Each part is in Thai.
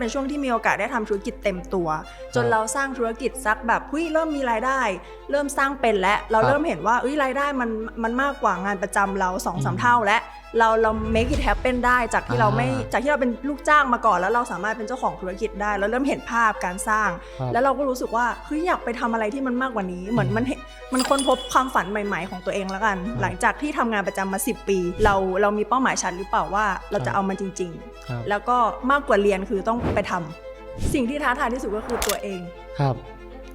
เป็นช่วงที่มีโอกาสได้ทำธุรกิจเต็มตัว จนเราสร้างธุรกิจสักแบบเฮ้ยเริ่มมีรายได้ เริ่มสร้างเป็นและเราครับเริ่มเห็นว่าเอ้ยรายได้มันมันมากกว่างานประจำเราสองสามอืมเท่าและ เราเรา make it happen ได้จากที่เราไม่อ่าจากที่เราเป็นลูกจ้างมาก่อน แล้วเราสามารถเป็นเจ้าของธุรกิจได้เราเริ่มเห็นภาพการสร้างครับแล้วเราก็รู้สึกว่าเฮ้ยอยากไปทำอะไรที่มันมากกว่านี้ เหมือนมันเห็นมันค้นพบความฝันใหม่ ๆ ของตัวเองแล้วกัน หลังจากที่ทำงานประจำมา 10 ปี เราเรามีเป้าหมายชัดหรือเปล่าว่าเราจะเอามันจริงๆครับแล้วก็มากกว่าเรียนคือต้องไปทำสิ่งที่ท้าทายที่สุดก็คือตัวเองครับ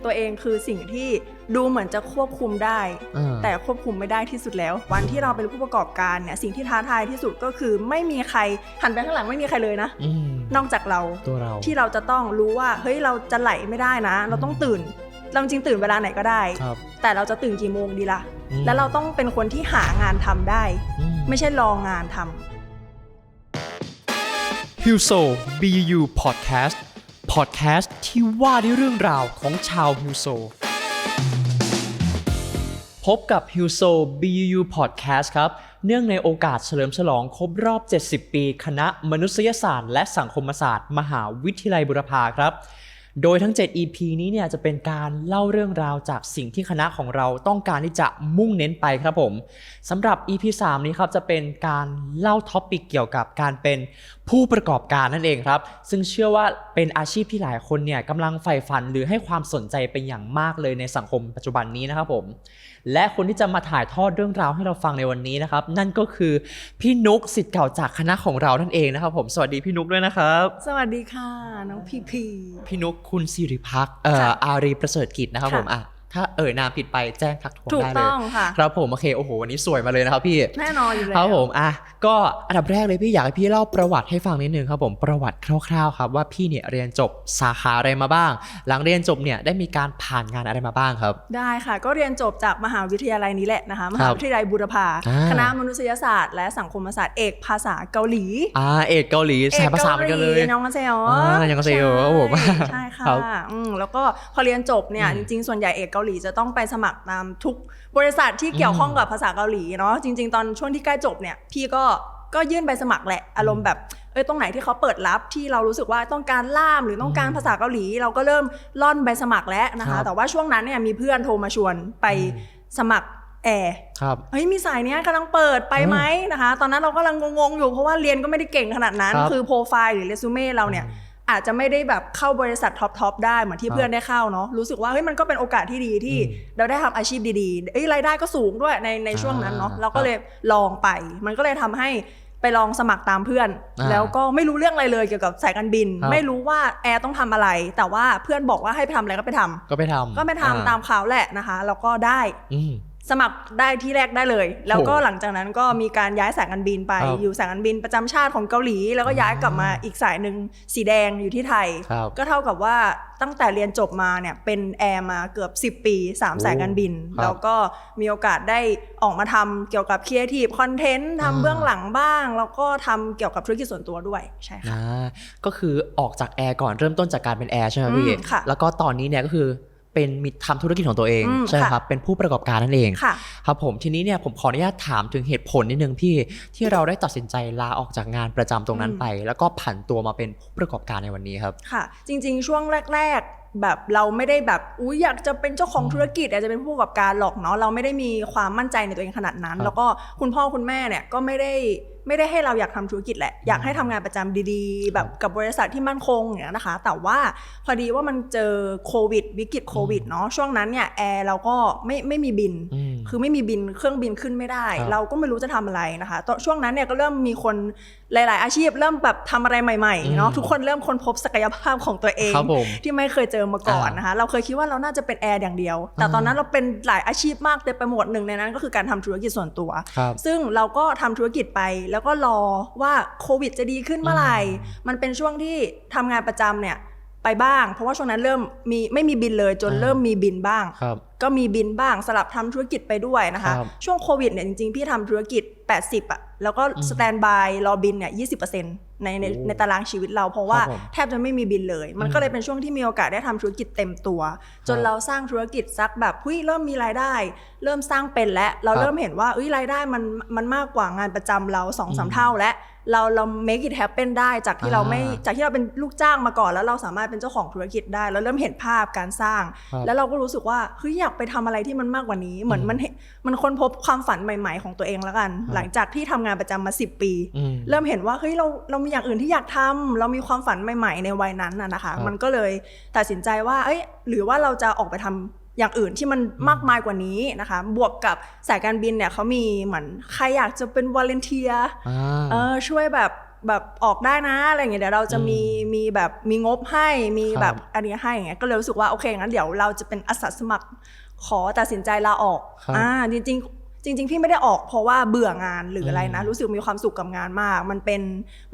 ตัวเองคือสิ่งที่ดูเหมือนจะควบคุมได้อ่าแต่ควบคุมไม่ได้ที่สุดแล้ว วันที่เราเป็นผู้ประกอบการเนี่ยสิ่งที่ท้าทายที่สุดก็คือ ไม่มีใครหันไปข้างหลังไม่มีใครเลยนะอืมนอกจากเราตัวเราที่เราจะต้องรู้ว่าเฮ้ยเราจะไหลไม่ได้นะ เราต้องตื่น เราจริงๆตื่นเวลาไหนก็ได้ครับแต่เราจะตื่นกี่โมงดีล่ะอืมแล้วเราต้องเป็นคนที่หางานทำได้อืไม่ใช่รองานทำฮิวโซ BU Podcast พอดแคสต์ที่ว่าด้วยเรื่องราวของชาวฮิวโซ พบกับฮิวโซ BU Podcast ครับ เนื่องในโอกาสเฉลิมฉลองครบรอบ 70 ปี คณะมนุษยศาสตร์และสังคมศาสตร์ มหาวิทยาลัยบุรพาครับ โดยทั้ง 7 EP นี้เนี่ยจะเป็นการเล่าเรื่องราวจากสิ่งที่คณะของเราต้องการที่จะมุ่งเน้นไปครับผมสำหรับ EP 3 นี้ครับจะเป็นการเล่าท็อปิกเกี่ยวกับการเป็นผู้ประกอบการนั่นเองครับ ซึ่งเชื่อว่าเป็นอาชีพที่หลายคนเนี่ยกำลังใฝ่ฝันหรือให้ความสนใจเป็นอย่างมากเลยในสังคมปัจจุบันนี้นะครับผม และคนที่จะมาถ่ายทอดเรื่องราวให้เราฟังในวันนี้นะครับ นั่นก็คือพี่นุกสิทธิ์เก่าจากคณะของเรานั่นเองนะครับผมสวัสดีพี่นุกด้วยนะครับ สวัสดีค่ะ น้องพีพีพี่นุกคุณสิริพักษ์เอ่อค่ะอารีประเสริฐกิจนะครับค่ะผมอะ ถ้าเอ่ยนามผิดไปแจ้งทักทวงถูกได้เลต้ยองค่ะครับผมโอเคโอ้โหวันนี้สวยมาเลยนะครับพี่แน่นอนอยู่แล้วครับผมอะก็อันดับแรกเลยพี่อยากให้พี่เล่าประวัติให้ฟังนิดนึงครับผมประวัติคร่าวๆครับว่าพี่เนี่ยเรียนจบสาขาอะไรมาบ้าง หลังเรียนจบเนี่ยได้มีการผ่านงานอะไรมาบ้างครับ ได้ค่ะ ก็เรียนจบจากมหาวิทยาลัยนี้แหละนะคะมหาวิทยาลัยบูรพาอ่าคณะมนุษยศาสตร์ และสังคมศาสตร์เอกภาษาเกาหลีอ่าเอกเกาหลีสายภาษาเหมือนกันเลยน้องกันเซลอ่ายังกันเซลครับผมใช่ค่ะครับอืมแล้วก็พอเรียนจบเนี่ยอืจมริงๆส่วนใหญ่เอกเกาหลีจะต้องไปสมัครตามทุกบริษัทที่เกี่ยวข้องกับภาษาเกาหลีเนาะจริง ๆ ตอนช่วงที่ใกล้จบเนี่ยพี่ก็ก็ยื่นใบสมัครแหละอารมณ์แบบเอ้ยตรงไหนที่เขาเปิดรับที่เรารู้สึกว่าต้องการล่ามหรือต้องการอืมภาษาเกาหลี เราก็เริ่มล่อนใบสมัครแล้วนะครัคะบแต่ว่าช่วงนั้นเนี่ยมีเพื่อนโทรมาชวนไปอืมสมัครแอร์ครับเฮ้ยมีสายเนี้ยกำลังเปิดไปไหมนะคะ ตอนนั้นเรากำลังงงๆอยู่เพราะว่าเรียนก็ไม่ได้เก่งขนาดนั้นครับคือโปรไฟล์หรือเรซูเม่เราเนี่ย อาจจะไม่ได้แบบเข้าบริษัทท็อปทอปได้เหมือนที่ครับเพื่อนได้เข้าเนาะรู้สึกว่าเฮ้ยมันก็เป็นโอกาสที่ดีที่อืมเราได้ทำอาชีพดีๆเอ้ยรายได้ก็สูงด้วยในในช่วงนั้นเนาะอ่าเราก็เลยลองไป มันก็เลยทำให้ไปลองสมัครตามเพื่อนอ่าแล้วก็ไม่รู้เรื่องอะไรเลยเกี่ยวกับสายการบินครับไม่รู้ว่าแอร์ต้องทำอะไร แต่ว่าเพื่อนบอกว่าให้ไปทำอะไรก็ไปทำก็ไปทำก็ไปทำอ่ตามข่าวแหละนะคะแล้วก็ได้อืม สมัครได้ที่แรกได้เลย แล้วก็โหหลังจากนั้นก็มีการย้ายสายการบินไปครับอยู่สายการบินประจำชาติของเกาหลี แล้วก็ย้ายกลับมาอีกสายหนึ่งสีแดงอยู่ที่ไทยครับก็เท่ากับว่าตั้งแต่เรียนจบมาเนี่ยเป็นแอร์มาเกือบ 10 ปี3โอ้สายการบินครับแล้วก็มีโอกาสได้ออกมาทำเกี่ยวกับครีเอทีฟคอนเทนต์อ่าทำเบื้องหลังบ้าง แล้วก็ทำเกี่ยวกับธุรกิจส่วนตัวด้วยใช่ค่ะนะก็คือออกจากแอร์ก่อนเริ่มต้นจากการเป็นแอร์ใช่ไหมพี่อืมค่ะแล้วก็ตอนนี้เนี่ยก็คือ เป็นมีทำธุรกิจของตัวเองอืมใช่ไหมค่ะครับเป็นผู้ประกอบการนั่นเอง ค่ะ ครับผมทีนี้เนี่ยผมขออนุญาตถามถึงเหตุผลนิดนึงพี่ที่เราได้ตัดสินใจลาออกจากงานประจำตรงนั้นอืมไป แล้วก็ผันตัวมาเป็นผู้ประกอบการในวันนี้ครับ ค่ะ จริงๆ ช่วงแรก ๆ แบบเราไม่ได้แบบอุ้ยอยากจะเป็นเจ้าของอืมธุรกิจอยากจะเป็นผู้ประกอบการหรอกเนาะเราไม่ได้มีความมั่นใจในตัวเองขนาดนั้น ครับแล้วก็คุณพ่อคุณแม่เนี่ยก็ไม่ได้ ไม่ได้ให้เราอยากทำธุรกิจแหละ อยากให้ทำงานประจำดีๆ แบบกับบริษัทที่มั่นคงอย่างนี้ยนะคะ แต่ว่าพอดีว่ามันเจอโควิด วิกฤตโควิดเนาะช่วงนั้นเนี่ยแอร์เราก็ไม่ไม่มีบินอืมคือไม่มีบินเครื่องบินขึ้นไม่ได้ครับเราก็ไม่รู้จะทำอะไรนะคะตอนช่วงนั้นเนี่ยก็เริ่มมีคน หลาย ๆ อาชีพเริ่มแบบทำอะไรใหม่ๆเนาะอืมทุกคนเริ่มค้นพบศักยภาพของตัวเองครับผมที่ไม่เคยเจอมาก่อนอ่านนะคะ เราเคยคิดว่าเราน่าจะเป็นแอร์อย่างเดียว แต่อ่าตอนนั้นเราเป็นหลายอาชีพมากเต็มไปหมดหนึ่งในนั้น ก็คือการทำธุรกิจส่วนตัวครับซึ่งเราก็ทำธุรกิจไปแล้วก็รอว่าโควิดจะดีขึ้นเมื่อไหร่มันเป็นช่วงที่ทำงานประจำเนี่ยไปบ้าง เพราะว่าช่วงนั้นเริ่มมีไม่มีบินเลยจนอ่าเริ่มมีบินบ้างครับก็มีบินบ้างสลับทำธุรกิจไปด้วยนะคะครับช่วงโควิดเนี่ยจริงๆพี่ทำธุรกิจ 80อะแล้วก็สแตนบายรอบินเนี่ย20%ในในโอ้ในตารางชีวิตเรา เพราะว่าครับผมแทบจะไม่มีบินเลย มันก็เลยเป็นช่วงที่มีโอกาสได้ทำธุรกิจเต็มตัว จนเราสร้างธุรกิจสักแบบเฮ้ยเริ่มมีรายได้ เริ่มสร้างเป็นแล้วเราครับเริ่มเห็นว่าเอ้ยรายได้มันมันมากกว่างานประจำเราสองสามอืมเท่าและเราเรา make it happen ได้จากที่เราไม่อ่าจากที่เราเป็นลูกจ้างมาก่อน แล้วเราสามารถเป็นเจ้าของธุรกิจได้แล้วเริ่มเห็นภาพการสร้างครับแล้วเราก็รู้สึกว่าเฮ้ยอยากไปทำอะไรที่มันมากกว่านี้ เหมือนมันเห็นมันค้นพบความฝันใหม่ ๆ ของตัวเองแล้วกันครับหลังจากที่ทำงานประจำมา10ปีอืมเริ่มเห็นว่าเฮ้ยเราเรามีอย่างอื่นที่อยากทำเรามีความฝันใหม่ ๆ ในวัยนั้นน่ะนะคะครับมันก็เลยตัดสินใจว่า เอ้ย หรือว่าเราจะออกไปทำอย่างอื่นที่มันมากมายกว่านี้นะคะ บวกกับสายการบินเนี่ยเขามีเหมือนใครอยากจะเป็นวอลเนเทียอ่าเออช่วยแบบแบบออกได้นะอะไรอย่างเงี้ยเดี๋ยวเราจะมีมีแบบมีงบให้มีครับแบบอันนี้ให้อย่างเงี้ยก็เลยรู้สึกว่าโอเคงั้นเดี๋ยวเราจะเป็นอาสาสมัครขอตัดสินใจลาออกครับอ่าจริงๆ จริง ๆ พี่ไม่ได้ออกเพราะว่าเบื่องานหรืออะไรนะอืมรู้สึกมีความสุขกับงานมาก มันเป็น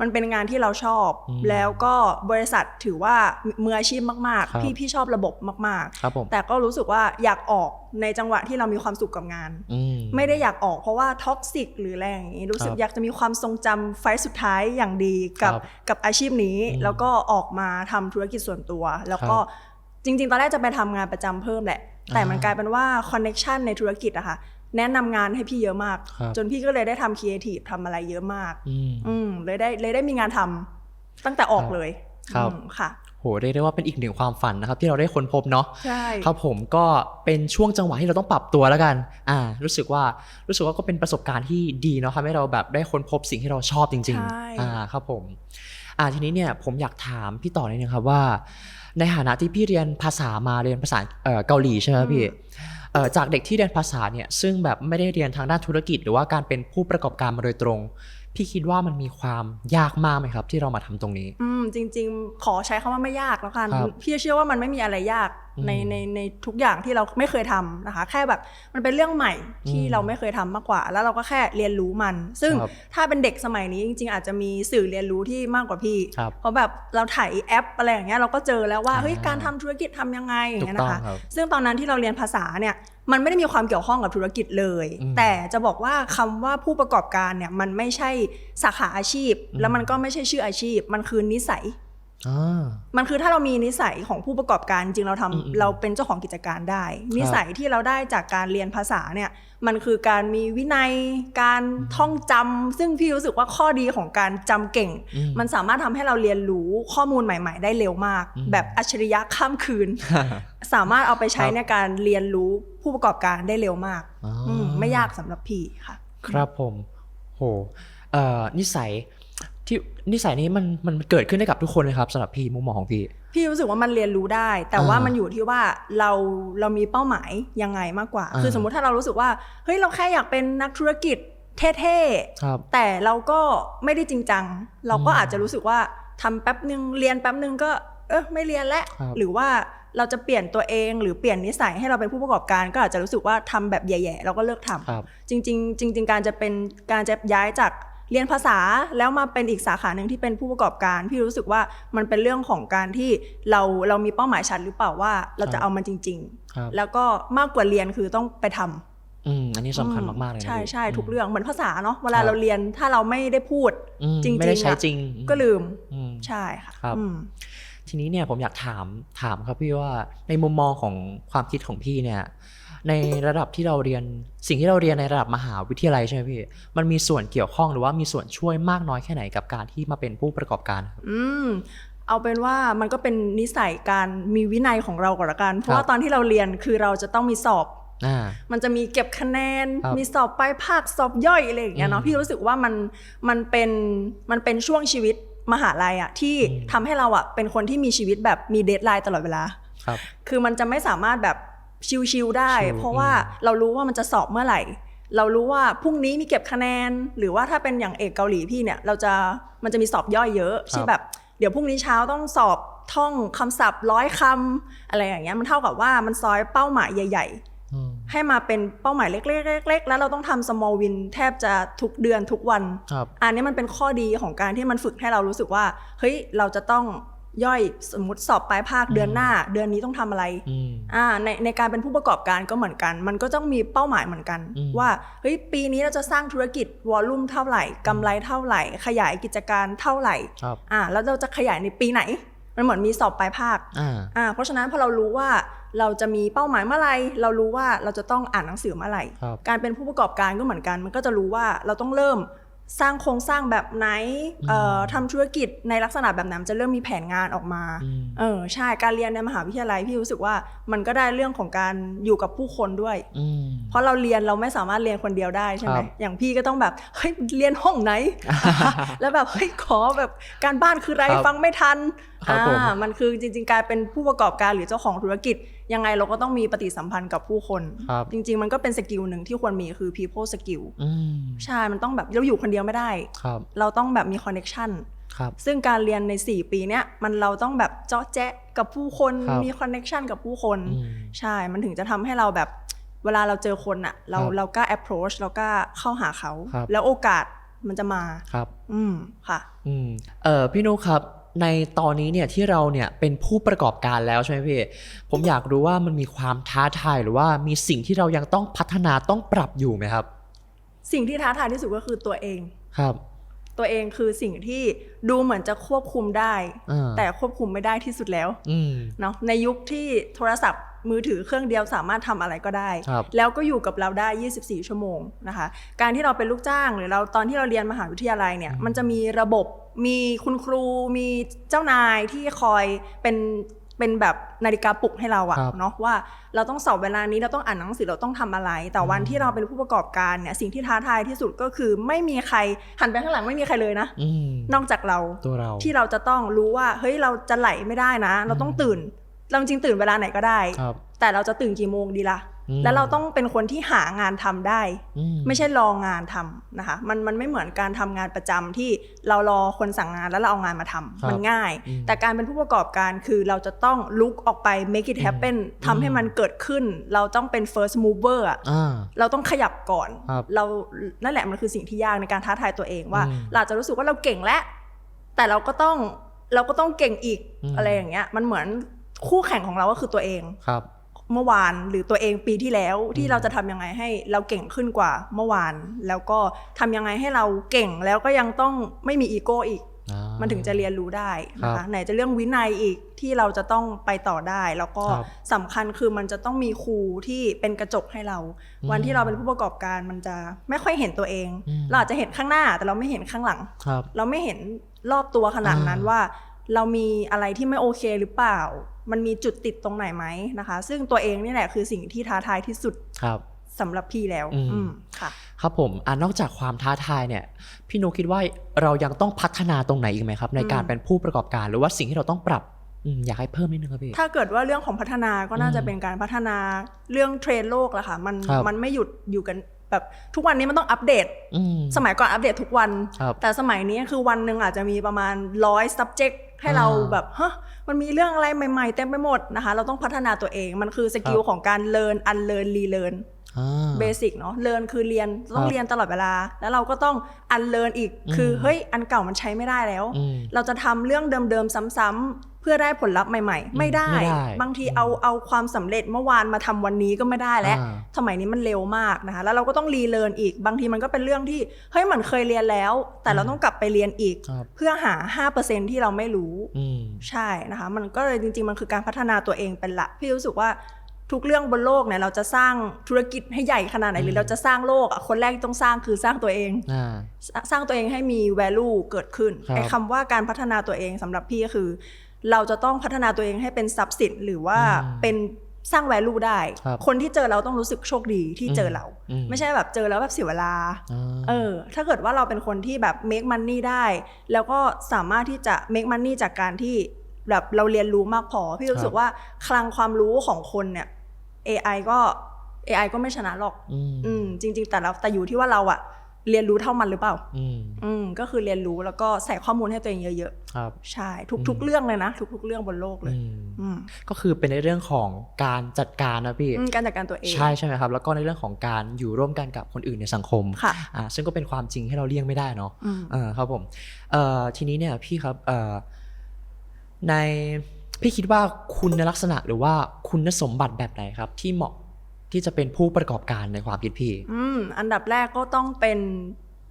มันเป็นงานที่เราชอบอืมแล้วก็บริษัทถือว่ามืออาชีพมากครับๆพี่พี่ชอบระบบมากครับผมๆแต่ก็รู้สึกว่าอยากออกในจังหวะที่เรามีความสุขกับงานอืมไม่ได้อยากออกเพราะว่าท็อกซิกหรืออะไรอย่างนี้ รู้สึกครับอยากจะมีความทรงจำไฟล์สุดท้ายอย่างดีกับครับกับอาชีพนี้อืมแล้วก็ออกมาทำธุรกิจส่วนตัว แล้วก็จริง ๆ ตอนแรกจะไปทำงานประจำเพิ่มแหละแต่มันอ่ากลายเป็นว่าคอนเน็ชันในธุรกิจอะค่ะ แนะนำงานให้พี่เยอะมากครับจนพี่ก็เลยได้ทำครีเอทีฟทำอะไรเยอะมาก อืมอืมเลยได้เลยได้มีงานทำตั้งแต่ออกเลยครับอืมค่ะโหเรียกได้ว่าเป็นอีกหนึ่งความฝันนะครับ ที่เราได้ค้นพบเนาะใช่ครับผมก็เป็นช่วงจังหวะที่เราต้องปรับตัวแล้วกัน อ่า รู้สึกว่ารู้สึกว่าก็เป็นประสบการณ์ที่ดีเนาะทำให้เราแบบได้ค้นพบสิ่งที่เราชอบจริงใช่ๆอ่าครับผม อ่าทีนี้เนี่ยผมอยากถามพี่ต่อนิดนึงครับว่า ในฐานะที่พี่เรียนภาษามาเรียนภาษาเอ่อเกาหลีใช่ไหมครับพี่เอ่อ จากเด็กที่เรียนภาษาเนี่ยซึ่งแบบไม่ได้เรียนทางด้านธุรกิจ หรือว่าการเป็นผู้ประกอบการมาโดยตรง พี่คิดว่ามันมีความยากมากไหมครับ ที่เรามาทำตรงนี้ อืมจริง ๆ ขอใช้คำว่าไม่ยากแล้วกันครับพี่เชื่อว่ามันไม่มีอะไรยากอืม ในในในทุกอย่างที่เราไม่เคยทำนะคะ แค่แบบมันเป็นเรื่องใหม่ที่อืมเราไม่เคยทำมากกว่า แล้วเราก็แค่เรียนรู้มัน ซึ่งครับถ้าเป็นเด็กสมัยนี้จริง ๆ อาจจะมีสื่อเรียนรู้ที่มากกว่าพี่ครับเพราะแบบเราถ่ายแอปอะไรอย่างเงี้ยเราก็เจอแล้วว่าอ่าเฮ้ยการทำธุรกิจทำยังไงอย่างเงี้ยถูกต้นะองคะครับซึ่งตอนนั้นที่เราเรียนภาษาเนี่ยมันไม่ได้มีความเกี่ยวข้องกับธุรกิจเลยอืมแต่จะบอกว่าคำว่าผู้ประกอบการเนี่ยมันไม่ใช่สาขาอาชีพอืมแล้วมันก็ไม่ใช่ชื่ออาชีพ มันคือนิสัยอ่า มันคือถ้าเรามีนิสัยของผู้ประกอบการจริงเราทำอืมอืมเราเป็นเจ้าของกิจการได้ นิสัยที่เราได้จากการเรียนภาษาเนี่ยมันคือการมีวินัยการท่องจำซึ่งพี่รู้สึกว่าข้อดีของการจำเก่งอืมมันสามารถทำให้เราเรียนรู้ข้อมูลใหม่ ๆ ได้เร็วมากอืมแบบอัจฉริยะข้ามคืน สามารถเอาไปใช้ครับในการเรียนรู้ผู้ประกอบการได้เร็วมากอ๋อออืมไม่ยากสำหรับพี่ค่ะ ครับผมโหเอ่อนิสัย ที่นิสัยนี้มันมันเกิดขึ้นได้กับทุกคนเลยครับสำหรับพี่มุมมองของพี่ พี่รู้สึกว่ามันเรียนรู้ได้ แต่ว่าอ่ามัมันอยู่ที่ว่าเราเรามีเป้าหมายยังไงมากกว่าอ่า คือสมมุติถ้าเรารู้สึกว่าเฮ้ยเราแค่อยากเป็นนักธุรกิจเท่ครับๆแต่เราก็ไม่ได้จริงจัง เราก็อืมอาจจะรู้สึกว่าทำแป๊บหนึ่งเรียนแป๊บหนึ่งก็ เออไม่เรียนแล้วครับหรือว่าเราจะเปลี่ยนตัวเองหรือเปลี่ยนนิสัยให้เราเป็นผู้ประกอบการ ก็อาจจะรู้สึกว่าทำแบบแย่ๆเราก็เลิกทำครับจริง ๆ จริง ๆ การจะเป็นการจะย้ายจาก เรียนภาษาแล้วมาเป็นอีกสาขาหนึ่งที่เป็นผู้ประกอบการ พี่รู้สึกว่ามันเป็นเรื่องของการที่เราเรามีเป้าหมายชัดหรือเปล่าว่าเราครัจะบเอามันจริงครับๆแล้วก็มากกว่าเรียนคือต้องไปทำอืมอันนี้สำคัญมากๆเลยนะใช่พี่ใช่ทุกมเรื่องเหมือนภาษาเนาะเวลาครับเราเรียนถ้าเราไม่ได้พูดอืมจริงๆไม่ได้ใช้อะจริงก็ลืมอืมใช่ค่ะครับอืม ทีนี้เนี่ยผมอยากถามถามครับพี่ว่าในมุมมองของความคิดของพี่เนี่ย ในระดับที่เราเรียนสิ่งที่เราเรียนในระดับมหาวิทยาลัยใช่ไหมพี่ มันมีส่วนเกี่ยวข้องหรือว่ามีส่วนช่วยมากน้อยแค่ไหนกับการที่มาเป็นผู้ประกอบการครับ อืมเอาเป็นว่ามันก็เป็นนิสัยการมีวินัยของเราก่อนละกัน เพราะครับว่าตอนที่เราเรียนคือเราจะต้องมีสอบอ่ามันจะมีเก็บคะแนนครับมีสอบปลายภาคสอบย่อยอะไรอย่างเงี้ยอืเนาะมพี่รู้สึกว่ามันมันเป็นมันเป็นช่วงชีวิต มหาลัยอะที่อืมทำให้เราอะเป็นคนที่มีชีวิตแบบมีเดทไลน์ตลอดเวลาครับ คือมันจะไม่สามารถแบบชิลๆได้ชิลเพราะว่าอืมเรารู้ว่ามันจะสอบเมื่อไหร่ เรารู้ว่าพรุ่งนี้มีเก็บคะแนน หรือว่าถ้าเป็นอย่างเอกเกาหลีพี่เนี่ย เราจะมันจะมีสอบย่อยเยอะที่แบบ เดี๋ยวพรุ่งนี้เช้าต้องสอบท่องคำศัพท์ร้อยคำอะไรอย่างเงี้ยมันเท่ากับว่ามันซอยเป้าหมายใหญ่ๆอืม ให้มาเป็นเป้าหมายเล็กๆเล็กๆแล้วเราต้องทำ small win แทบจะทุกเดือนทุกวันครับอันนี้มันเป็นข้อดีของการที่มันฝึกให้เรารู้สึกว่า เฮ้ย เราจะต้องย่อยสมมติสอบปลายภาคเดือนหน้า เดือนนี้ต้องทำอะไรอืมอ่าในในการเป็นผู้ประกอบการก็เหมือนกัน มันก็ต้องมีเป้าหมายเหมือนกันอืมว่าเฮ้ยปีนี้เราจะสร้างธุรกิจวอลลุ่มเท่าไหร่กำไรเท่าไหร่ ขยายกิจการเท่าไหร่ครับอ่าแล้วเราจะขยายในปีไหน มันเหมือนมีสอบปลายภาคอ่าอ่าเพราะฉะนั้นพอเรารู้ว่าเราจะมีเป้าหมายเมื่อไหรเรารู้ว่าเราจะต้องอ่านหนังสือเมื่อไหร่ครับการเป็นผู้ประกอบการก็เหมือนกัน มันก็จะรู้ว่าเราต้องเริ่มสร้างโครงสร้างแบบไหนเอ่อทำธุรกิจในลักษณะแบบไหนมันจะเริ่มมีแผนงานออกมาอืมเออใช่การเรียนในมหาวิทยาลัยพี่รู้สึกว่ามันก็ได้เรื่องของการอยู่กับผู้คนด้วยอืมเพราะเราเรียนเราไม่สามารถเรียนคนเดียวได้ใช่ไหมครับอย่างพี่ก็ต้องแบบเฮ้ยเรียนห้องไหน แล้วแบบเฮ้ยขอแบบการบ้านคืออะไรครับฟังไม่ทันครับผมอ่ามันคือจริง ๆ การเป็นผู้ประกอบการหรือเจ้าของธุรกิจ ยังไงเราก็ต้องมีปฏิสัมพันธ์กับผู้คนครับจริง ๆ มันก็เป็นสกิลหนึ่งที่ควรมีคือ people skill อืมใช่ มันต้องแบบเราอยู่คนเดียวไม่ได้ครับเราต้องแบบมี connection ครับซึ่งการเรียนใน 4 ปีเนี้ยมันเราต้องแบบเจาะแจ๊ะกับผู้คนครับมี connection กับผู้คนอืมใช่ มันถึงจะทำให้เราแบบเวลาเราเจอคนอะเราครับเรากล้า approach เรากล้าเข้าหาเขาครับแล้วโอกาสมันจะมาครับ อืมค่ะ อืมเออพี่นุครับ ในตอนนี้เนี่ยที่เราเนี่ยเป็นผู้ประกอบการแล้วใช่ไหมพี่ผมอยากรู้ว่ามันมีความท้าทายหรือว่ามีสิ่งที่เรายังต้องพัฒนาต้องปรับอยู่ไหมครับ สิ่งที่ท้าทายที่สุดก็คือตัวเองครับ ตัวเองคือสิ่งที่ดูเหมือนจะควบคุมได้อ่าแต่ควบคุมไม่ได้ที่สุดแล้วอืมเนาะในยุคที่โทรศัพท์มือถือเครื่องเดียวสามารถทำอะไรก็ได้ครับแล้วก็อยู่กับเราได้ 24 ชั่วโมงนะคะ การที่เราเป็นลูกจ้างหรือเราตอนที่เราเรียนมหาวิทยาลัยเนี่ย มันจะมีระบบ มีคุณครูมีเจ้านายที่คอยเป็นเป็นแบบนาฬิกาปลุกให้เราอะครับเนาะว่าเราต้องสอบเวลานี้เราต้องอ่านหนังสือเราต้องทำอะไร แต่วันที่เราเป็นผู้ประกอบการเนี่ยสิ่งที่ท้าทายที่สุดก็คือไม่มีใครหันไปข้างหลังไม่มีใครเลยนะ อืมนอกจากเรา ตัวเรา ที่เราจะต้องรู้ว่าเฮ้ยเราจะไหลไม่ได้นะ เราต้องตื่น เราจริงๆตื่นเวลาไหนก็ได้ ครับ แต่เราจะตื่นกี่โมงดีล่ะอืม แล้วเราต้องเป็นคนที่หางานทำได้อืไม่ใช่รองานทำนะคะ มันมันไม่เหมือนการทำงานประจำที่เรารอคนสั่งงานแล้วเราเอางานมาทำครับมันง่ายอืมแต่การเป็นผู้ประกอบการคือเราจะต้องลุกออกไป make it happen ทำให้มันเกิดขึ้น เราต้องเป็น first mover อะอ่าเราต้องขยับก่อนครับเรานั่นแหละมันคือสิ่งที่ยากในการท้าทายตัวเองว่าอืมเราอาจจะรู้สึกว่าเราเก่งแล้วแต่เราก็ต้องเราก็ต้องเก่งอีกอืมอะไรอย่างเงี้ย มันเหมือนคู่แข่งของเราก็คือตัวเองครับ เมื่อวานหรือตัวเองปีที่แล้วที่เราจะทำยังไงให้เราเก่งขึ้นกว่าเมื่อวาน แล้วก็ทำยังไงให้เราเก่งแล้วก็ยังต้องไม่มีอีโก้อีกอ่ามันถึงจะเรียนรู้ได้นะครัคะบไหนจะเรื่องวินัยอีกที่เราจะต้องไปต่อได้ แล้วก็ครับสำคัญคือมันจะต้องมีครูที่เป็นกระจกให้เราอืมวันที่เราเป็นผู้ประกอบการมันจะไม่ค่อยเห็นตัวเองอืมเราอาจจะเห็นข้างหน้าแต่เราไม่เห็นข้างหลังครับเราไม่เห็นรอบตัวขนาดนั้นอ่าว่า เรามีอะไรที่ไม่โอเคหรือเปล่า มันมีจุดติดตรงไหนไหมนะคะ ซึ่งตัวเองนี่แหละคือสิ่งที่ท้าทายที่สุดครับสำหรับพี่แล้ว อืมอืมค่ะ ครับผมอ่านอกจากความท้าทายเนี่ย พี่นุคิดว่าเรายังต้องพัฒนาตรงไหนอีกไหมครับ ในการอืมเป็นผู้ประกอบการหรือว่าสิ่งที่เราต้องปรับอืมอยากให้เพิ่มนิดนึงครับพี่ ถ้าเกิดว่าเรื่องของพัฒนาก็น่าจะอืมเป็นการพัฒนาเรื่องเทรนด์โลกแหละค่ะ มันครับมันไม่หยุดอยู่กันแบบทุกวันนี้มันต้องอัปเดตอืมสมัยก่อนอัปเดตทุกวันครับแต่สมัยนี้คือวันหนึ่งอาจจะมีประมาณร้อย subject ให้เราอ่าแบบฮะ มันมีเรื่องอะไรใหม่ ๆ เต็มไปหมดนะคะ เราต้องพัฒนาตัวเอง มันคือสกิลครับของการ learn unlearn relearn อ่าเบสิกเนาะเรียนคือเรียนต้อคงรับเรียนตลอดเวลา แล้วเราก็ต้องอันเรียนอีกอืมคือเฮ้ยอันเก่ามันใช้ไม่ได้แล้วอืมเราจะทำเรื่องเดิมๆซ้ำๆเพื่อได้ผลลัพธ์ใหม่ๆ ไม่ได้ไม่ได้บางทีอืมเอาเอาความสำเร็จเมื่อวานมาทำวันนี้ก็ไม่ได้แล้วอ่าสมัยนี้มันเร็วมากนะคะ แล้วเราก็ต้องรีเรียนอีก บางทีมันก็เป็นเรื่องที่เฮ้ยเหมือนเคยเรียนแล้ว แต่เราต้องกลับไปเรียนอีกครับเพื่อหา 5%ที่เราไม่รู้อืมใช่นะคะ มันก็เลยจริง ๆ มันคือการพัฒนาตัวเองเป็นหลักพี่รู้สึกว่าทุกเรื่องบนโลกเนี่ยเราจะสร้างธุรกิจให้ใหญ่ขนาดไหนหรือเราจะสร้างโลกอะคนแรกที่ต้องสร้างคือสร้างตัวเองอ่าสสร้างตัวเองให้มี value เกิดขึ้นครับไอ้คำว่าการพัฒนาตัวเองสำหรับพี่ก็คือ เราจะต้องพัฒนาตัวเองให้เป็นทรัพย์สินหรือว่าอืมเป็นสร้าง value ได้ครับคนที่เจอเราต้องรู้สึกโชคดีที่เจอเราอืมไม่ใช่แบบเจอแล้วแบบเสียเวลาอ่าเออ ถ้าเกิดว่าเราเป็นคนที่แบบ make money ได้ แล้วก็สามารถที่จะ make money จากการที่แบบเราเรียนรู้มากพอ พี่รู้สึกว่าคลังความรู้ของคนเนี่ย AI ก็ AI ก็ไม่ชนะหรอก อืมอืมจริง ๆ แต่เราแต่อยู่ที่ว่าเราอะ เรียนรู้เท่ามันหรือเปล่าอืมอืมก็คือเรียนรู้แล้วก็ใส่ข้อมูลให้ตัวเองเยอะครับ ๆ ใช่ ทุกๆเรื่องเลยนะ ทุก ๆ เรื่องบนโลกเลย อืมอืมก็คือเป็นในเรื่องของการจัดการนะพี่ อืมการจัดการตัวเองใช่ใช่ไหมครับ แล้วก็ในเรื่องของการอยู่ร่วมกันกับคนอื่นในสังคมค่ะอ่าซึ่งก็เป็นความจริงให้เราเลี่ยงไม่ได้เนาะอืม เออครับผมเอ่อทีนี้เนี่ยพี่ครับเอ่อในพี่คิดว่าคุณลักษณะหรือว่าคุณสมบัติแบบไหนครับ ที่เหมาะ ที่จะเป็นผู้ประกอบการในความคิดพี่ อืมอันดับแรกก็ต้องเป็น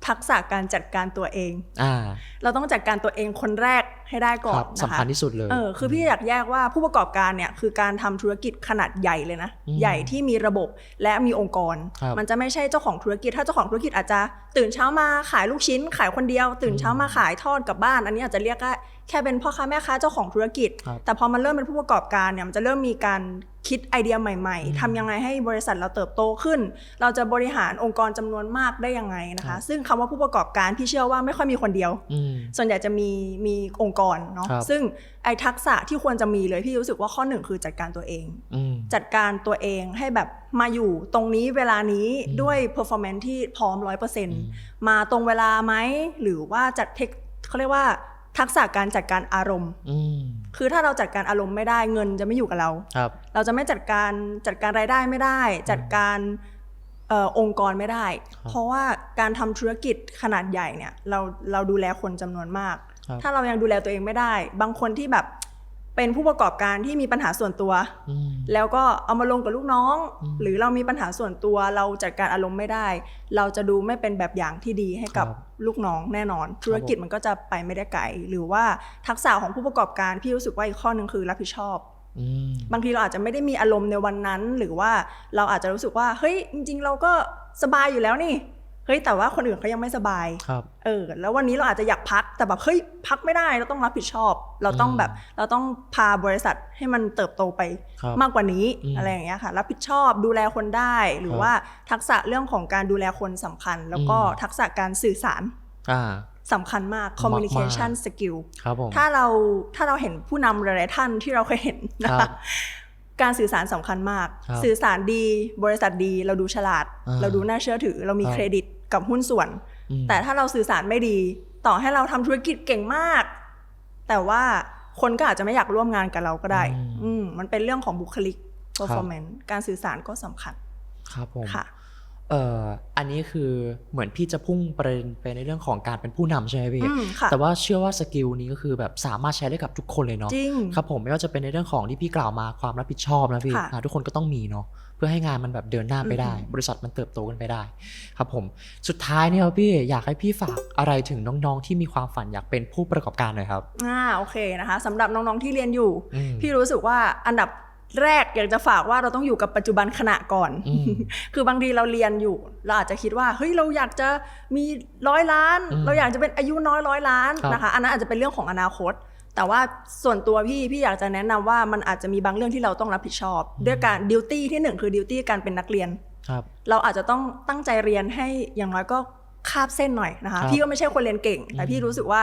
ทักษะการจัดการตัวเอง อ่า เราต้องจัดการตัวเองคนแรกให้ได้ก่อคนรับนะคะสำคัญที่สุดเลย เออ คือพี่อยากแยกว่าผู้ประกอบการเนี่ยคือการทำธุรกิจขนาดใหญ่เลยนะอืมใหญ่ที่มีระบบและมีองค์กรครับมันจะไม่ใช่เจ้าของธุรกิจ ถ้าเจ้าของธุรกิจอาจจะ ตื่นเช้ามาขายลูกชิ้น ขายคนเดียว ตื่นเช้ามาขายทอดกลับบ้าน อันนี้อาจจะเรียกว่าแค่เป็นพ่อค้าแม่ค้าเจ้าของธุรกิจครับแต่พอมันเริ่มเป็นผู้ประกอบการเนี่ยมันจะเริ่มมีการคิดไอเดียใหม่อืมๆทำยังไงให้บริษัทเราเติบโตขึ้น เราจะบริหารองค์กรจำนวนมากได้ยังไงนะครัคะบซึ่งคำว่าผู้ประกอบการพี่เชื่อว่าไม่ค่อยมีคนเดียวอืมส่วนใหญ่จะมีมีองค์กรเนาะครับซึ่ง ไอ้ทักษะที่ควรจะมีเลยพี่รู้สึกว่าข้อหนึ่งคือจัดการตัวเองอืมจัดการตัวเองให้แบบมาอยู่ตรงนี้เวลานี้อืมด้วย performance ที่พร้อมร้อยเปอร์เซ็นอืต์มมาตรงเวลาไหม หรือว่าจัดเทคเขาเรียกว่าทักษะการจัดการอารมณ์อืมคือถ้าเราจัดการอารมณ์ไม่ได้เงินจะไม่อยู่กับเราครับเราจะไม่จัดการจัดการรายได้ไม่ได้ จัดการเออองค์กรไม่ได้ครับเพราะว่าการทำธุรกิจขนาดใหญ่เนี่ยเราเราดูแลคนจำนวนมากครับ ถ้าเรายังดูแลตัวเองไม่ได้ บางคนที่แบบเป็นผู้ประกอบการที่มีปัญหาส่วนตัวอืมแล้วก็เอามาลงกับลูกน้องอืมหรือเรามีปัญหาส่วนตัวเราจัดการอารมณ์ไม่ได้ เราจะดูไม่เป็นแบบอย่างที่ดีให้กับครับลูกน้องแน่นอน ธุรกิจมันก็จะไปไม่ได้ไกลหรือว่าทักษะของผู้ประกอบการพี่รู้สึกว่าอีกข้อหนึ่งคือรับผิดชอบอืมบางทีเราอาจจะไม่ได้มีอารมณ์ในวันนั้น หรือว่าเราอาจจะรู้สึกว่า เฮ้ยจริง ๆ เราก็สบายอยู่แล้วนี่ เฮ้ยแต่ว่าคนอื่นเขายังไม่สบายครับเออแล้ววันนี้เราอาจจะอยากพักแต่แบบเฮ้ยพักไม่ได้เราต้องรับผิดชอบ เราต้องอืมแบบเราต้องพาบริษัทให้มันเติบโตไปครับมากกว่านี้อืมอะไรอย่างเงี้ยค่ะ รับผิดชอบดูแลคนได้หรือครับว่าทักษะเรื่องของการดูแลคนสำคัญ แล้วก็อืมทักษะการสื่อสารอ่าสำคัญมาก communication มาก skill ครับผมถ้าเราถ้าเราเห็นผู้นำหลายๆท่านที่เราเคยเห็นนะครัคะบการสื่อสารสำคัญมากครับสื่อสารดีบริษัทดี เราดูฉลาดอ่าเราดูน่าเชื่อถือ เรามีครับเครดิต กับหุ้นส่วนอืมแต่ถ้าเราสื่อสารไม่ดี ต่อให้เราทำธุรกิจเก่งมาก แต่ว่าคนก็อาจจะไม่อยากร่วมงานกับเราก็ได้ อืมอืมมันเป็นเรื่องของบุคลิก performance การสื่อสารก็สำคัญ ครับผมค่ะ เอ่ออันนี้คือเหมือนพี่จะพุ่งประเด็นไปในเรื่องของการเป็นผู้นำใช่ไหมพี่ อืมค่ะ แต่ว่าเชื่อว่าสกิลนี้ก็คือแบบสามารถใช้ได้กับทุกคนเลยเนาะ จริง ครับผมไม่ว่าจะเป็นในเรื่องของที่พี่กล่าวมาความรับผิดชอบนะพี่ค่ะอ่าทุกคนก็ต้องมีเนาะเพื่อให้งานมันแบบเดินหน้าไปได้ อือหือบริษัทมันเติบโตกันไปได้ ครับผมสุดท้ายเนี่ยครับพี่อยากให้พี่ฝากอะไรถึงน้องๆ ที่มีความฝันอยากเป็นผู้ประกอบการหน่อยครับอ่าโอเคนะคะสำหรับน้องๆที่เรียนอยู่ อืม พี่รู้สึกว่าอันดับ แรกอยากจะฝากว่าเราต้องอยู่กับปัจจุบันขณะก่อนอืมคือบางทีเราเรียนอยู่ เราอาจจะคิดว่าเฮ้ยเราอยากจะมีร้อยล้านอืมเราอยากจะเป็นอายุน้อยร้อยล้านครับนะคะอันนั้นอาจจะเป็นเรื่องของอนาคต แต่ว่าส่วนตัวพี่พี่อยากจะแนะนำว่ามันอาจจะมีบางเรื่องที่เราต้องรับผิดชอบ ด้วยการดิวตี้ที่หนึ่งคือดิวตี้การเป็นนักเรียนครับเราอาจจะต้องตั้งใจเรียนให้อย่างน้อยก็คาบเส้นหน่อยนะคะครับพี่ก็ไม่ใช่คนเรียนเก่ง แต่อืมพี่รู้สึกว่า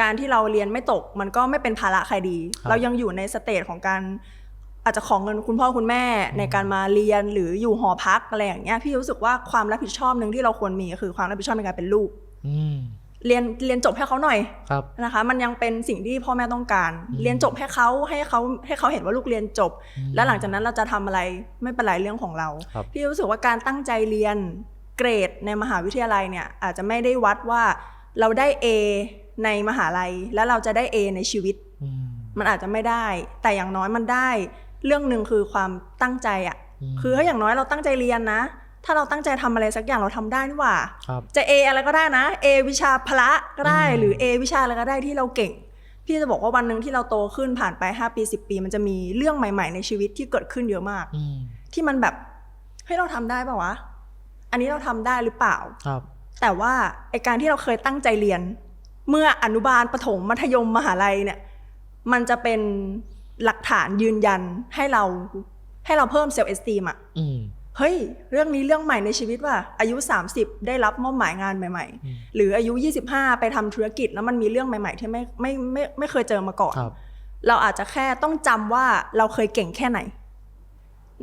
การที่เราเรียนไม่ตก มันก็ไม่เป็นภาระใครดีครับเรายังอยู่ในสเตจของการ อาจจะของเงินคุณพ่อคุณแม่ในการมาเรียนหรืออยู่หอพักอะไรอย่างเงี้ยพี่รู้สึกว่าความรับผิดชอบหนึ่งที่เราควรมีก็คือความรับผิดชอบในการเป็นลูกอืมเรียนเรียนจบให้เขาหน่อยครับนะคะ มันยังเป็นสิ่งที่พ่อแม่ต้องการอืมเรียนจบให้เขาให้เขาให้เขาเห็นว่าลูกเรียนจบอืมแล้วหลังจากนั้นเราจะทำอะไรไม่เป็นไรเรื่องของเราครับพี่รู้สึกว่าการตั้งใจเรียนเกรดในมหาวิทยาลัยเนี่ยอาจจะไม่ได้วัดว่าเราได้ A ในมหาลัยแล้วเราจะได้ A ในชีวิตอืมมันอาจจะไม่ได้ แต่อย่างน้อยมันได้ เรื่องหนึ่งคือความตั้งใจอะ่ะอืมคือถ้าอย่างน้อยเราตั้งใจเรียนนะ ถ้าเราตั้งใจทำอะไรสักอย่างเราทำได้นี่หว่าครับจะ A อะไรก็ได้นะ A วิชาพละก็ได้อืมหรือ A วิชาอะไรก็ได้ที่เราเก่ง พี่จะบอกว่าวันหนึ่งที่เราโตขึ้นผ่านไป 5 ปี 10 ปี มันจะมีเรื่องใหม่ ๆ ในชีวิตที่เกิดขึ้นเยอะมากอืมที่มันแบบเฮ้ยเราทำได้ป่าวะ อันนี้เราทำได้หรือเปล่าครับ แต่ว่าไอการที่เราเคยตั้งใจเรียน เมื่ออนุบาลประถมมัธยมมหาลัยเนี่ย มันจะเป็น หลักฐานยืนยันให้เราให้เราเพิ่มเซลล์เอสตีมอะอืมเฮ้ย เรื่องนี้เรื่องใหม่ในชีวิตว่ะอายุ 30 ได้รับมอบหมายงานใหม่อืมๆหรืออายุ 25 ไปทำธุรกิจแล้วมันมีเรื่องใหม่ ๆ ที่ไม่ไม่ไม่ไม่เคยเจอมาก่อนครับเราอาจจะแค่ต้องจำว่าเราเคยเก่งแค่ไหน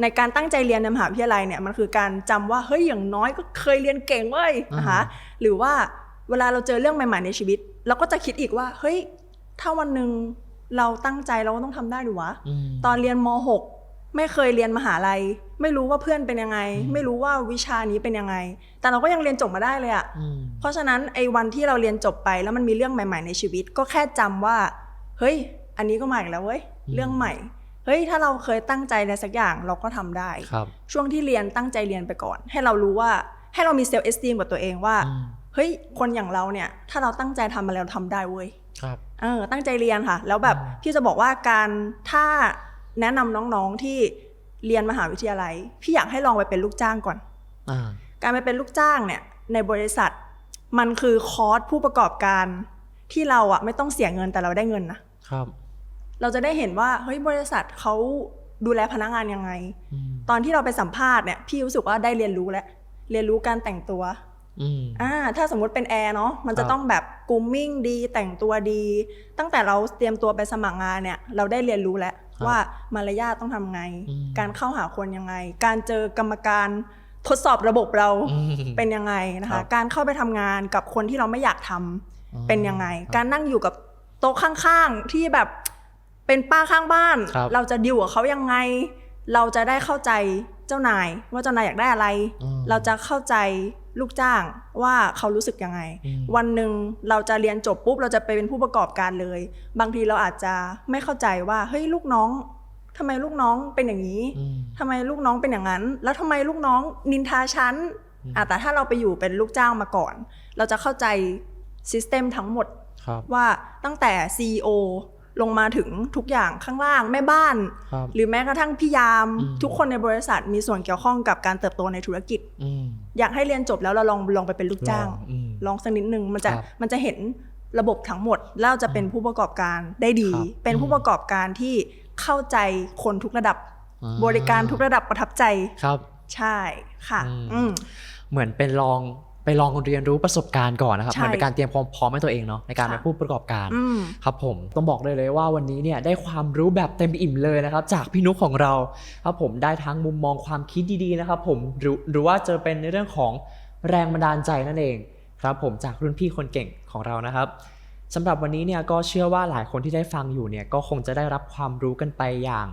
ในการตั้งใจเรียนในมหาวิทยาลัยเนี่ยมันคือการจำว่าเฮ้ยอย่างน้อยก็เคยเรียนเก่งเว้ยอืมนะคะหรือว่าเวลาเราเจอเรื่องใหม่ ๆ ในชีวิต เราก็จะคิดอีกว่าเฮ้ยถ้าวันหนึ่ง เราตั้งใจเราก็ต้องทำได้หรือวะอืมตอนเรียนม .6 ไม่เคยเรียนมหาลัย ไม่รู้ว่าเพื่อนเป็นยังไงอืมไม่รู้ว่าวิชานี้เป็นยังไง แต่เราก็ยังเรียนจบมาได้เลยอะอืมเพราะฉะนั้นไอ้วันที่เราเรียนจบไปแล้วมันมีเรื่องใหม่ ๆ ในชีวิต ก็แค่จำว่า เฮ้ย อันนี้ก็มาอีกแล้วเว้ยอืมเรื่องใหม่เฮ้ยถ้าเราเคยตั้งใจในสักอย่างเราก็ทำได้ครับช่วงที่เรียนตั้งใจเรียนไปก่อน ให้เรารู้ว่าให้เรามีเซลล์เอสตีมกับตัวเองว่าอืมเฮ้ยคนอย่างเราเนี่ย ถ้าเราตั้งใจทำมาแล้วทำได้เว้ย ครับเออตั้งใจเรียนค่ะ แล้วแบบอืมพี่จะบอกว่าการถ้าแนะนำน้องๆที่เรียนมหาวิทยาลัย พี่อยากให้ลองไปเป็นลูกจ้างก่อนอ่าการไปเป็นลูกจ้างเนี่ย ในบริษัทมันคือคอร์สผู้ประกอบการที่เราอะไม่ต้องเสียเงินแต่เราได้เงินนะครับ เราจะได้เห็นว่าเฮ้ยบริษัทเขาดูแลพนักงานยังไงอืมตอนที่เราไปสัมภาษณ์เนี่ยพี่รู้สึกว่าได้เรียนรู้แล้วเรียนรู้การแต่งตัว อืมอ่าถ้าสมมุติเป็นแอร์เนาะมันจะครับต้องแบบกรูมมิ่งดีแต่งตัวดี ตั้งแต่เราเตรียมตัวไปสมัครงานเนี่ย เราได้เรียนรู้แล้วว่ามารยาทต้องทำไงอืมการเข้าหาคนยังไง การเจอกรรมการทดสอบระบบเราอืมเป็นยังไงนะครัคะบการเข้าไปทำงานกับคนที่เราไม่อยากทำอ๋อเป็นยังไงครับการนั่งอยู่กับโต๊ะข้างๆที่แบบเป็นป้าข้างบ้านครับเราจะดิวกับเขายังไง เราจะได้เข้าใจเจ้านาย ว่าเจ้านายอยากได้อะไรอืมเราจะเข้าใจ ลูกจ้างว่าเขารู้สึกยังไงอืมวันหนึ่งเราจะเรียนจบปุ๊บเราจะไปเป็นผู้ประกอบการเลย บางทีเราอาจจะไม่เข้าใจว่าเฮ้ยลูกน้องทำไมลูกน้องเป็นอย่างนี้อืมทำไมลูกน้องเป็นอย่างนั้น แล้วทำไมลูกน้องนินทาฉันอืมอะแต่ถ้าเราไปอยู่เป็นลูกจ้างมาก่อน เราจะเข้าใจซิสเต็มทั้งหมดครับว่าตั้งแต่ CEO ลงมาถึงทุกอย่างข้างล่างแม่บ้านครับหรือแม้กระทั่งพี่ยามอืมทุกคนในบริษัทมีส่วนเกี่ยวข้องกับการเติบโตในธุรกิจ อืมอยากให้เรียนจบแล้วเราลองลองไปเป็นลูกจ้าง ลองอืมลองสักนิดนึงมันจะครับมันจะเห็นระบบทั้งหมดแล้วเราจะเป็นผู้ประกอบการได้ดีครับเป็นผู้ประกอบการที่เข้าใจคนทุกระดับอ่าบริการทุกระดับประทับใจครับ ใช่ค่ะอืมอืมเหมือนเป็นลอง ไปลองเรียนรู้ประสบการณ์ก่อนนะครับใช่เหมือนเป็นการเตรียมความพร้อมให้ตัวเองเนาะในการค่ะเป็นผู้ประกอบการอืมครับผมต้องบอกเลยเลยว่าวันนี้เนี่ยได้ความรู้แบบเต็มอิ่มเลยนะครับ จากพี่นุกของเราครับผมได้ทั้งมุมมองความคิดดีๆนะครับ ผมหรือหรือว่าจะเป็นในเรื่องของแรงบันดาลใจนั่นเองครับผมจากรุ่นพี่คนเก่งของเรานะครับสำหรับวันนี้เนี่ยก็เชื่อว่าหลายคนที่ได้ฟังอยู่เนี่ยก็คงจะได้รับความรู้กันไปอย่าง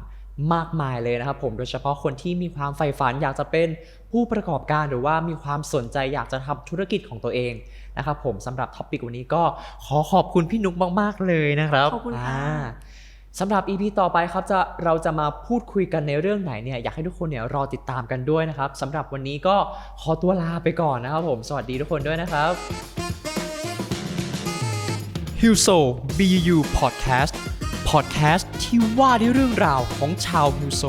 มากมายเลยนะครับผมโดยเฉพาะคนที่มีความใฝ่ฝันอยากจะเป็นผู้ประกอบการหรือว่ามีความสนใจอยากจะทำธุรกิจของตัวเองนะครับผมสำหรับท็อปิกวันนี้ก็ขอขอบคุณพี่นุกมาก ๆ เลยนะครับขอบคุณค่ะอ่าสำหรับ EP ต่อไปครับจะเราจะมาพูดคุยกันในเรื่องไหนเนี่ยอยากให้ทุกคนเนี่ยรอติดตามกันด้วยนะครับสำหรับวันนี้ก็ขอตัวลาไปก่อนนะครับผม สวัสดีทุกคนด้วยนะครับ h i l s o BU Podcast พอดแคสต์ที่ว่าด้วยเรื่องราวของชาวมิวโซ